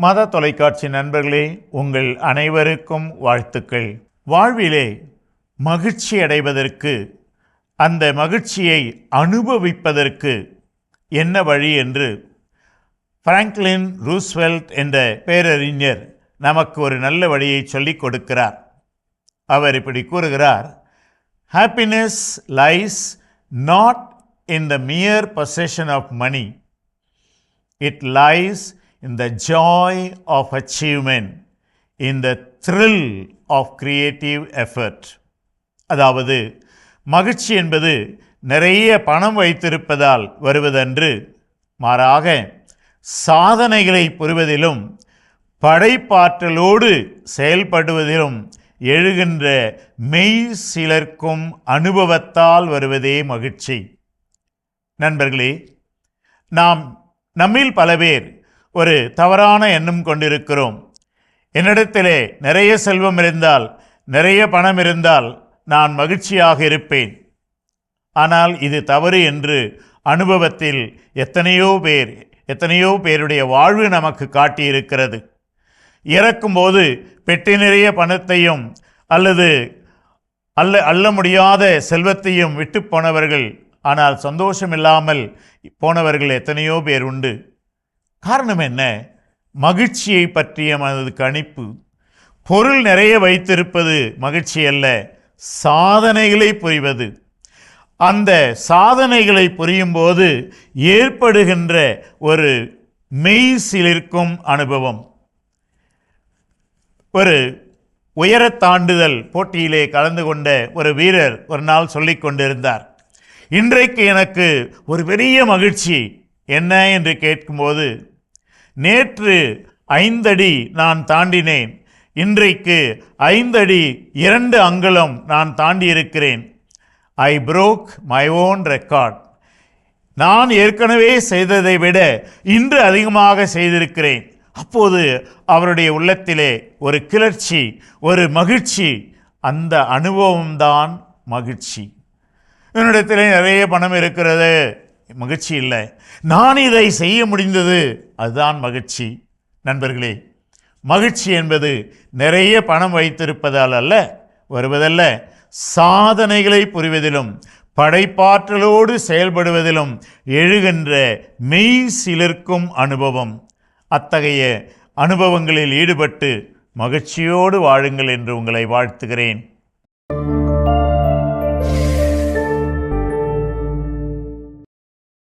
மத தொலைக்காட்சி நண்பர்களே உங்கள் அனைவருக்கும் வாழ்த்துக்கள். வாழ்விலே மகிழ்ச்சி அடைவதற்கு அந்த மகிழ்ச்சியை அனுபவிப்பதற்கு என்ன வழி என்று பிராங்க்லின் ரூஸ்வெல்ட் என்ற பேரறிஞர் நமக்கு ஒரு நல்ல வழியை சொல்லிக் கொடுக்கிறார். அவர் இப்படி கூறுகிறார் happiness lies not in the mere possession of money it lies in the joy of achievement, in the thrill of creative effort அதாவது மகிழ்ச்சி என்பது நிறைய பணம் வைத்திருப்பதால் வருவதன்று மாறாக சாதனைகளை புரிவதிலும் படைப்பாற்றலோடு செயல்படுவதிலும் எழுகின்ற மெய் சிலர்க்கும் அனுபவத்தால் வருவதே மகிழ்ச்சி. நண்பர்களே நாம் நம்மில் பல பேர் ஒரு தவறான எண்ணம் கொண்டிருக்கிறோம். என்னிடத்திலே நிறைய செல்வம் இருந்தால் நிறைய பணம் இருந்தால் நான் மகிழ்ச்சியாக இருப்பேன். ஆனால் இது தவறு என்று அனுபவத்தில் எத்தனையோ பேர் எத்தனையோ பேருடைய வாழ்வு நமக்கு காட்டியிருக்கிறது. இறக்கும்போது பெட்டி நிறைய பணத்தையும் அல்லது அல்ல அள்ள முடியாத செல்வத்தையும் விட்டு போனவர்கள் ஆனால் சந்தோஷம் இல்லாமல் போனவர்கள் எத்தனையோ பேர் உண்டு. காரணம் என்ன? மகிழ்ச்சியை பற்றிய மனது கணிப்பு. பொருள் நிறைய வைத்திருப்பது மகிழ்ச்சி அல்ல சாதனைகளை புரிவது. அந்த சாதனைகளை புரியும் போது ஏற்படுகின்ற ஒரு மெய் சிலிர்க்கும் அனுபவம். ஒரு உயரத் தாண்டுதல் போட்டியிலே கலந்து கொண்ட ஒரு வீரர் ஒரு நாள் சொல்லிக் கொண்டிருந்தார். இன்றைக்கு எனக்கு ஒரு பெரிய மகிழ்ச்சி. என்ன? என்று கேட்கும்போது நேற்று ஐந்தடி நான் தாண்டினேன். இன்றைக்கு ஐந்தடி இரண்டு அங்குலம் நான் தாண்டியிருக்கிறேன். I broke my own record நான் ஏற்கனவே செய்ததை விட இன்று அதிகமாக செய்திருக்கிறேன். அப்போது அவருடைய உள்ளத்திலே ஒரு கிளர்ச்சி ஒரு மகிழ்ச்சி அந்த அனுபவம்தான் மகிழ்ச்சி. என்னிடத்திலே நிறைய பணம் இருக்கிறது. மகிழ்ச்சி இல்லை. நான் இதை செய்ய முடிந்தது. அதுதான் மகிழ்ச்சி. நண்பர்களே மகிழ்ச்சி என்பது நிறைய பணம் வைத்திருப்பதால் அல்ல வருவதல்ல. சாதனைகளை புரிவதிலும் படைப்பாற்றலோடு செயல்படுவதிலும் எழுகின்ற மெய் சிலிர்க்கும் அனுபவம். அத்தகைய அனுபவங்களில் ஈடுபட்டு மகிழ்ச்சியோடு வாழுங்கள் என்று உங்களை வாழ்த்துகிறேன்.